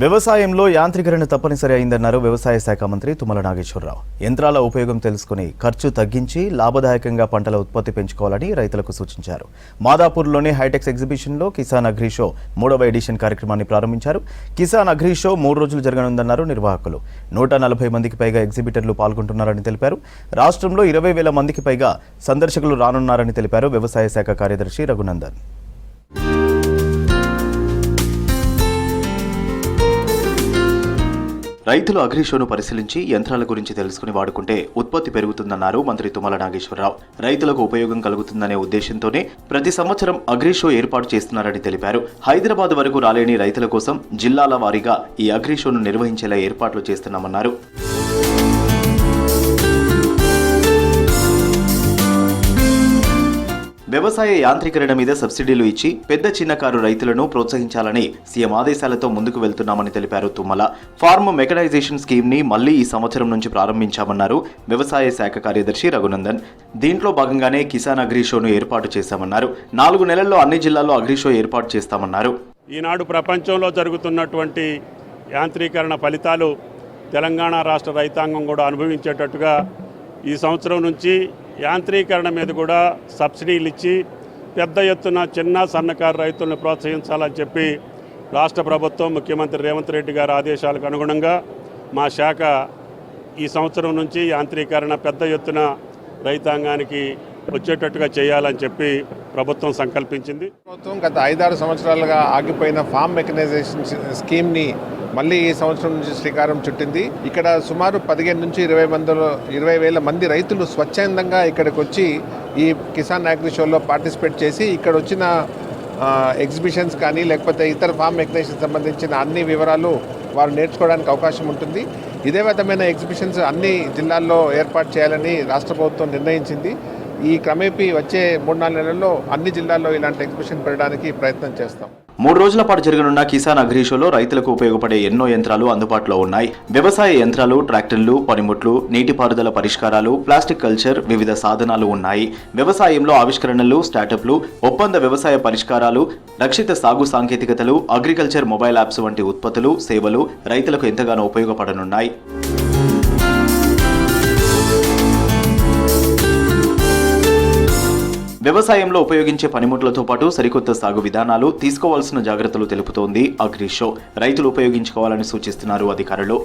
వ్యవసాయంలో యాంత్రీకరణ తప్పనిసరి అయిందన్నారు వ్యవసాయ శాఖ మంత్రి తుమ్మల నాగేశ్వరరావు. యంత్రాల ఉపయోగం తెలుసుకుని ఖర్చు తగ్గించి లాభదాయకంగా పంటల ఉత్పత్తి పెంచుకోవాలని రైతులకు సూచించారు. మాదాపూర్లోని హైటెక్స్ ఎగ్జిబిషన్లో కిసాన్ అగ్రి షో మూడవ ఎడిషన్ కార్యక్రమాన్ని ప్రారంభించారు. కిసాన్ అగ్రి షో మూడు రోజులు జరగనుందన్నారు నిర్వాహకులు. నూట నలభై మందికి పైగా ఎగ్జిబిటర్లు పాల్గొంటున్నారని తెలిపారు. రాష్ట్రంలో ఇరవై వేల మందికి పైగా సందర్శకులు రానున్నారని తెలిపారు వ్యవసాయ శాఖ కార్యదర్శి రఘునందన్. రైతులు అగ్రిషోను పరిశీలించి యంత్రాల గురించి తెలుసుకుని వాడుకుంటే ఉత్పత్తి పెరుగుతుందన్నారు మంత్రి తుమ్మల నాగేశ్వరరావు. రైతులకు ఉపయోగం కలుగుతుందనే ఉద్దేశంతోనే ప్రతి సంవత్సరం అగ్రిషో ఏర్పాటు చేస్తున్నారని తెలిపారు. హైదరాబాద్ వరకు రాలేని రైతుల కోసం జిల్లాల వారీగా ఈ అగ్రిషోను నిర్వహించేలా ఏర్పాట్లు చేస్తున్నామన్నారు. వ్యవసాయ యాంత్రీకరణ మీద సబ్సిడీలు ఇచ్చి పెద్ద చిన్నకారు రైతులను ప్రోత్సహించాలని సీఎం ఆదేశాలతో ముందుకు వెళ్తున్నామని తెలిపారు తుమ్మల. ఫార్మ్ మెకనైజేషన్ స్కీమ్ని మళ్ళీ ఈ సంవత్సరం నుంచి ప్రారంభించామన్నారు వ్యవసాయ శాఖ కార్యదర్శి రఘునందన్. దీంట్లో భాగంగానే కిసాన్ అగ్రి షోను ఏర్పాటు చేశామన్నారు. నాలుగు నెలల్లో అన్ని జిల్లాల్లో అగ్రి షో ఏర్పాటు చేస్తామన్నారు. ఈనాడు ప్రపంచంలో జరుగుతున్నటువంటి యాంత్రీకరణ ఫలితాలు తెలంగాణ రాష్ట్ర రైతాంగం కూడా అనుభవించేటట్టుగా ఈ సంవత్సరం నుంచి యాంత్రీకరణ మీద కూడా సబ్సిడీలు ఇచ్చి పెద్ద ఎత్తున చిన్న సన్నకారు రైతులను ప్రోత్సహించాలని చెప్పి రాష్ట్ర ప్రభుత్వం ముఖ్యమంత్రి రేవంత్ రెడ్డి గారి ఆదేశాలకు అనుగుణంగా మా శాఖ ఈ సంవత్సరం నుంచి యాంత్రీకరణ పెద్ద ఎత్తున రైతాంగానికి వచ్చేటట్టుగా చేయాలని చెప్పి ప్రభుత్వం సంకల్పించింది. ప్రభుత్వం గత ఐదారు సంవత్సరాలుగా ఆగిపోయిన ఫామ్ మెకనైజేషన్ స్కీమ్ని మళ్ళీ ఈ సంవత్సరం నుంచి శ్రీకారం చుట్టింది. ఇక్కడ సుమారు పదిహేను నుంచి ఇరవై మందిలో ఇరవై వేల మంది రైతులు స్వచ్ఛందంగా ఇక్కడికి వచ్చి ఈ కిసాన్ అగ్రి షోలో పార్టిసిపేట్ చేసి ఇక్కడ వచ్చిన ఎగ్జిబిషన్స్ కానీ లేకపోతే ఇతర ఫామ్ మెకనైజేషన్ సంబంధించిన అన్ని వివరాలు వారు నేర్చుకోవడానికి అవకాశం ఉంటుంది. ఇదే విధమైన ఎగ్జిబిషన్స్ అన్ని జిల్లాల్లో ఏర్పాటు చేయాలని రాష్ట్ర ప్రభుత్వం నిర్ణయించింది. ఈ క్రమేపీ వచ్చే మూడు నాలుగు నెలల్లో అన్ని జిల్లాల్లో ఇలాంటి ఎగ్జిబిషన్ పెట్టడానికి ప్రయత్నం చేస్తాం. మూడు రోజుల పాటు జరగనున్న కిసాన్ అగ్రి షోలో రైతులకు ఉపయోగపడే ఎన్నో యంత్రాలు అందుబాటులో ఉన్నాయి. వ్యవసాయ యంత్రాలు ట్రాక్టర్లు పనిముట్లు నీటిపారుదల పరిష్కారాలు ప్లాస్టిక్ కల్చర్ వివిధ సాధనాలు ఉన్నాయి. వ్యవసాయంలో ఆవిష్కరణలు స్టార్టప్లు ఒప్పంద వ్యవసాయ పరిష్కారాలు రక్షిత సాగు సాంకేతికతలు అగ్రికల్చర్ మొబైల్ యాప్స్ వంటి ఉత్పత్తులు సేవలు రైతులకు ఎంతగానో ఉపయోగపడనున్నాయి. వ్యవసాయంలో ఉపయోగించే పనిముట్లతో పాటు సరికొత్త సాగు విధానాలు తీసుకోవాల్సిన జాగ్రత్తలు తెలుపుతోంది అగ్రిషో రైతులు ఉపయోగించుకోవాలని సూచిస్తున్నారు అధికారులు.